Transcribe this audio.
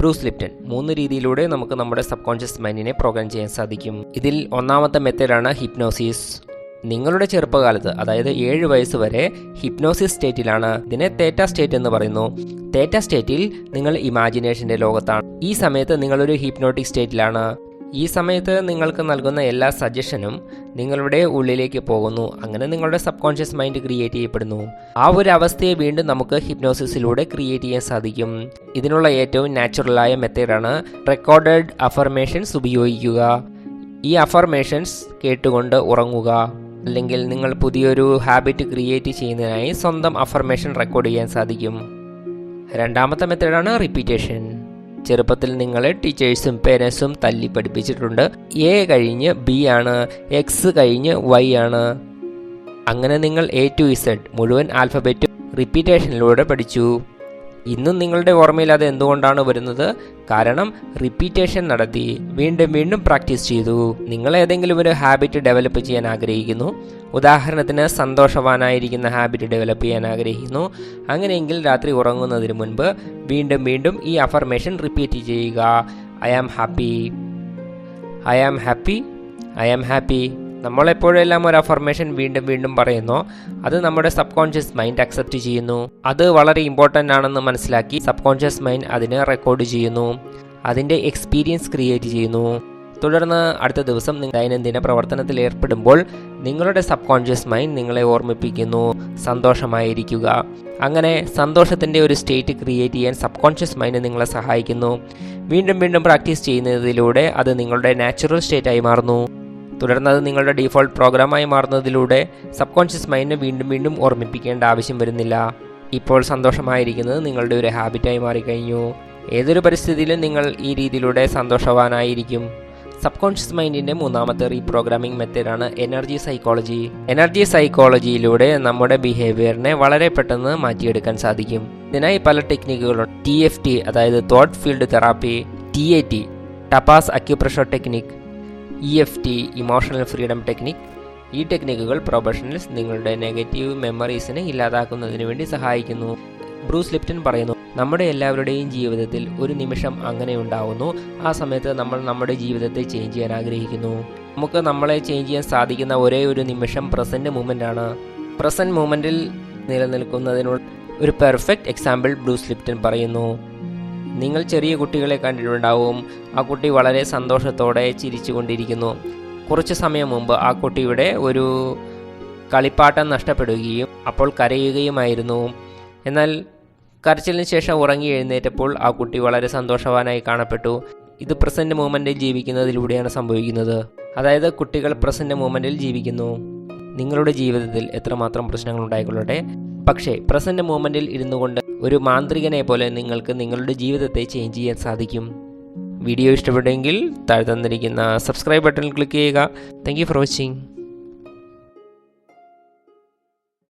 Bruce Lipton മൂന്ന് രീതിയിലൂടെ നമുക്ക് നമ്മുടെ സബ് കോൺഷ്യസ് മൈൻഡിനെ പ്രോഗ്രാം ചെയ്യാൻ സാധിക്കും. ഇതിൽ ഒന്നാമത്തെ മെത്തേഡാണ് ഹിപ്നോസിസ്. നിങ്ങളുടെ ചെറുപ്പകാലത്ത് അതായത് ഏഴ് വയസ്സ് വരെ ഹിപ്നോസിസ് സ്റ്റേറ്റിലാണ്. ഇതിനെ തേറ്റ സ്റ്റേറ്റ് എന്ന് പറയുന്നു. തേറ്റ സ്റ്റേറ്റിൽ നിങ്ങൾ ഇമാജിനേഷന്റെ ലോകത്താണ്. ഈ സമയത്ത് നിങ്ങളൊരു ഹിപ്നോട്ടിക് സ്റ്റേറ്റിലാണ്. ഈ സമയത്ത് നിങ്ങൾക്ക് നൽകുന്ന എല്ലാ സജഷനും നിങ്ങളുടെ ഉള്ളിലേക്ക് പോകുന്നു. അങ്ങനെ നിങ്ങളുടെ സബ് കോൺഷ്യസ് മൈൻഡ് ക്രിയേറ്റ് ചെയ്യപ്പെടുന്നു. ആ ഒരു അവസ്ഥയെ വീണ്ടും നമുക്ക് ഹിപ്നോസിസിലൂടെ ക്രിയേറ്റ് ചെയ്യാൻ സാധിക്കും. ഇതിനുള്ള ഏറ്റവും നാച്ചുറലായ മെത്തേഡാണ് റെക്കോർഡഡ് അഫർമേഷൻസ് ഉപയോഗിക്കുക. ഈ അഫർമേഷൻസ് കേട്ടുകൊണ്ട് ഉറങ്ങുക. അല്ലെങ്കിൽ നിങ്ങൾ പുതിയൊരു ഹാബിറ്റ് ക്രിയേറ്റ് ചെയ്യുന്നതിനായി സ്വന്തം അഫർമേഷൻ റെക്കോർഡ് ചെയ്യാൻ സാധിക്കും. രണ്ടാമത്തെ മെത്തേഡാണ് റിപ്പീറ്റേഷൻ ചെറുപ്പത്തിൽ നിങ്ങളെ ടീച്ചേഴ്സും പേരൻസും തല്ലി പഠിപ്പിച്ചിട്ടുണ്ട്. എ കഴിഞ്ഞ് ബി ആണ്. എക്സ് കഴിഞ്ഞ് വൈ ആണ്. അങ്ങനെ നിങ്ങൾ എ ടു ഇസഡ് മുഴുവൻ ആൽഫബറ്റും റിപ്പീറ്റേഷനിലൂടെ പഠിച്ചു. ഇന്നും നിങ്ങളുടെ ഓർമ്മയിൽ അത് എന്തുകൊണ്ടാണ് വരുന്നത്? കാരണം റിപ്പീറ്റേഷൻ നടത്തി വീണ്ടും വീണ്ടും പ്രാക്ടീസ് ചെയ്തു. നിങ്ങൾ ഏതെങ്കിലും ഒരു ഹാബിറ്റ് ഡെവലപ്പ് ചെയ്യാൻ ആഗ്രഹിക്കുന്നു. ഉദാഹരണത്തിന് സന്തോഷവാനായിരിക്കുന്ന ഹാബിറ്റ് ഡെവലപ്പ് ചെയ്യാൻ ആഗ്രഹിക്കുന്നു. അങ്ങനെയെങ്കിൽ രാത്രി ഉറങ്ങുന്നതിന് മുൻപ് വീണ്ടും വീണ്ടും ഈ അഫർമേഷൻ റിപ്പീറ്റ് ചെയ്യുക. I am happy I am happy I am happy നമ്മളെപ്പോഴെല്ലാം ഒരു അഫർമേഷൻ വീണ്ടും വീണ്ടും പറയുന്നോ. അത് നമ്മുടെ സബ് കോൺഷ്യസ് മൈൻഡ് അക്സെപ്റ്റ് ചെയ്യുന്നു. അത് വളരെ ഇമ്പോർട്ടന്റ് ആണെന്ന് മനസ്സിലാക്കി സബ് കോൺഷ്യസ് മൈൻഡ് അതിനെ റെക്കോർഡ് ചെയ്യുന്നു. അതിന്റെ എക്സ്പീരിയൻസ് ക്രിയേറ്റ് ചെയ്യുന്നു. തുടർന്ന് അടുത്ത ദിവസം നിങ്ങൾ ദൈനംദിന പ്രവർത്തനത്തിൽ ഏർപ്പെടുമ്പോൾ നിങ്ങളുടെ സബ് കോൺഷ്യസ് മൈൻഡ് നിങ്ങളെ ഓർമ്മിപ്പിക്കുന്നു. സന്തോഷമായിരിക്കുക. അങ്ങനെ സന്തോഷത്തിന്റെ ഒരു സ്റ്റേറ്റ് ക്രിയേറ്റ് ചെയ്യാൻ സബ് കോൺഷ്യസ് മൈൻഡ് നിങ്ങളെ സഹായിക്കുന്നു. വീണ്ടും വീണ്ടും പ്രാക്ടീസ് ചെയ്യുന്നതിലൂടെ അത് നിങ്ങളുടെ നാച്ചുറൽ സ്റ്റേറ്റായി മാറുന്നു. തുടർന്ന് അത് നിങ്ങളുടെ ഡീഫോൾട്ട് പ്രോഗ്രാമായി മാറുന്നതിലൂടെ സബ് കോൺഷ്യസ് മൈൻഡിനെ വീണ്ടും വീണ്ടും ഓർമ്മിപ്പിക്കേണ്ട ആവശ്യം വരുന്നില്ല. ഇപ്പോൾ സന്തോഷമായിരിക്കുന്നത് നിങ്ങളുടെ ഒരു ഹാബിറ്റായി മാറിക്കഴിഞ്ഞു. ഏതൊരു പരിസ്ഥിതിയിലും നിങ്ങൾ ഈ രീതിയിലൂടെ സന്തോഷവാനായിരിക്കും. സബ് കോൺഷ്യസ് മൈൻഡിന്റെ മൂന്നാമത്തെ റീപ്രോഗ്രാമിംഗ് മെത്തേഡാണ് എനർജി സൈക്കോളജി. എനർജി സൈക്കോളജിയിലൂടെ നമ്മുടെ ബിഹേവിയറിനെ വളരെ പെട്ടെന്ന് മാറ്റിയെടുക്കാൻ സാധിക്കും. ഇതിനായി പല ടെക്നിക്കുകളുണ്ട് ടി എഫ് ടി അതായത് thought field therapy T A T Tapas acupressure technique E F T emotional freedom technique ഈ ടെക്നിക്കുകൾ പ്രൊഫഷണൽസ് നിങ്ങളുടെ നെഗറ്റീവ് മെമ്മറീസിനെ ഇല്ലാതാക്കുന്നതിന് വേണ്ടി സഹായിക്കുന്നു. ബ്രൂസ് ലിപ്റ്റൻ പറയുന്നു നമ്മുടെ എല്ലാവരുടെയും ജീവിതത്തിൽ ഒരു നിമിഷം അങ്ങനെ ഉണ്ടാവുന്നു. ആ സമയത്ത് നമ്മൾ നമ്മുടെ ജീവിതത്തെ ചേഞ്ച് ചെയ്യാൻ ആഗ്രഹിക്കുന്നു. നമുക്ക് നമ്മളെ ചേഞ്ച് ചെയ്യാൻ സാധിക്കുന്ന ഒരേ ഒരു നിമിഷം പ്രസന്റ് മൂമെന്റ് ആണ്. പ്രസന്റ് മൂമെന്റിൽ നിലനിൽക്കുന്നതിനുള്ള ഒരു പെർഫെക്റ്റ് എക്സാമ്പിൾ ബ്രൂസ് ലിപ്റ്റൻ പറയുന്നു. നിങ്ങൾ ചെറിയ കുട്ടികളെ കണ്ടിട്ടുണ്ടാവും. ആ കുട്ടി വളരെ സന്തോഷത്തോടെ ചിരിച്ചുകൊണ്ടിരിക്കുന്നു. കുറച്ച് സമയം മുമ്പ് ആ കുട്ടിയുടെ ഒരു കളിപ്പാട്ടം നഷ്ടപ്പെടുകയും അപ്പോൾ കരയുകയുമായിരുന്നു. എന്നാൽ കരച്ചിലിന് ശേഷം ഉറങ്ങി എഴുന്നേറ്റപ്പോൾ ആ കുട്ടി വളരെ സന്തോഷവാനായി കാണപ്പെട്ടു. ഇത് പ്രസന്റ് മൂമെന്റിൽ ജീവിക്കുന്നതിലൂടെയാണ് സംഭവിക്കുന്നത്. അതായത് കുട്ടികൾ പ്രസന്റ് മൂമെന്റിൽ ജീവിക്കുന്നു. നിങ്ങളുടെ ജീവിതത്തിൽ എത്രമാത്രം പ്രശ്നങ്ങൾ ഉണ്ടായിക്കൊള്ളട്ടെ? പക്ഷേ പ്രസന്റ് മൂമെന്റിൽ ഇരുന്നു കൊണ്ട് ഒരു മാന്ത്രികനെ പോലെ നിങ്ങൾക്ക് നിങ്ങളുടെ ജീവിതത്തെ ചേഞ്ച് ചെയ്യാൻ സാധിക്കും. വീഡിയോ ഇഷ്ടപ്പെട്ടെങ്കിൽ താഴെ തന്നിരിക്കുന്ന സബ്സ്ക്രൈബ് ബട്ടണിൽ ക്ലിക്ക് ചെയ്യുക. Thank for watching